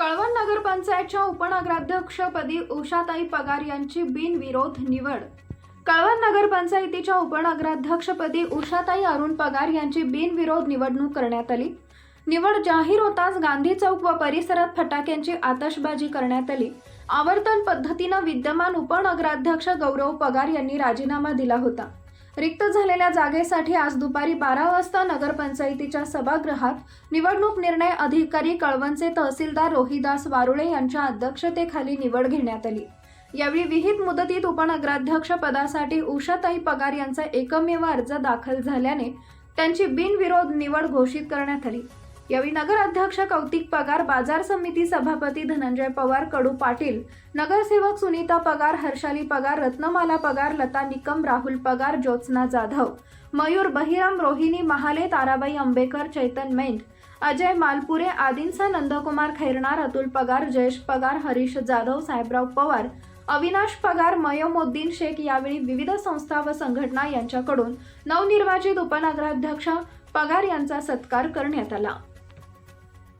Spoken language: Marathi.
कळवण नगरपंचायतच्या उपनगराध्यक्षपदी उषाताई पगार यांची बिनविरोध निवड. कळवण नगरपंचायतीच्या उपनगराध्यक्षपदी उषाताई अरुण पगार यांची बिनविरोध निवडणूक करण्यात आली. निवड जाहीर होताच गांधी चौक व परिसरात फटाक्यांची आतषबाजी करण्यात आली. आवर्तन पद्धतीनं विद्यमान उपनगराध्यक्ष गौरव पगार यांनी राजीनामा दिला होता. रिक्त झालेल्या जागेसाठी आज दुपारी बारा वाजता नगरपंचायतीच्या सभागृहात निवडणूक निर्णय अधिकारी कळवणचे तहसीलदार रोहिदास वारुळे यांच्या अध्यक्षतेखाली निवड घेण्यात आली. यावेळी विहित मुदतीत उपनगराध्यक्ष पदासाठी उषाताई पगार यांचा एकमेव अर्ज दाखल झाल्याने त्यांची बिनविरोध निवड घोषित करण्यात आली. यावेळी नगराध्यक्ष कौतिक पगार बाजार समिती सभापती धनंजय पवार कडू पाटील नगरसेवक सुनीता पगार हर्षाली पगार रत्नमाला पगार लता निकम राहुल पगार ज्योत्स्ना जाधव मयूर बहिराम रोहिणी महाले ताराबाई आंबेकर चैतन मेंढ अजय मालपुरे आदींचा नंदकुमार खैरणार अतुल पगार जयेश पगार हरीश जाधव साहेबराव पवार अविनाश पगार मयमोद्दीन शेख यावेळी विविध संस्था व संघटना यांच्याकडून नवनिर्वाचित उपनगराध्यक्ष पगार यांचा सत्कार करण्यात आला.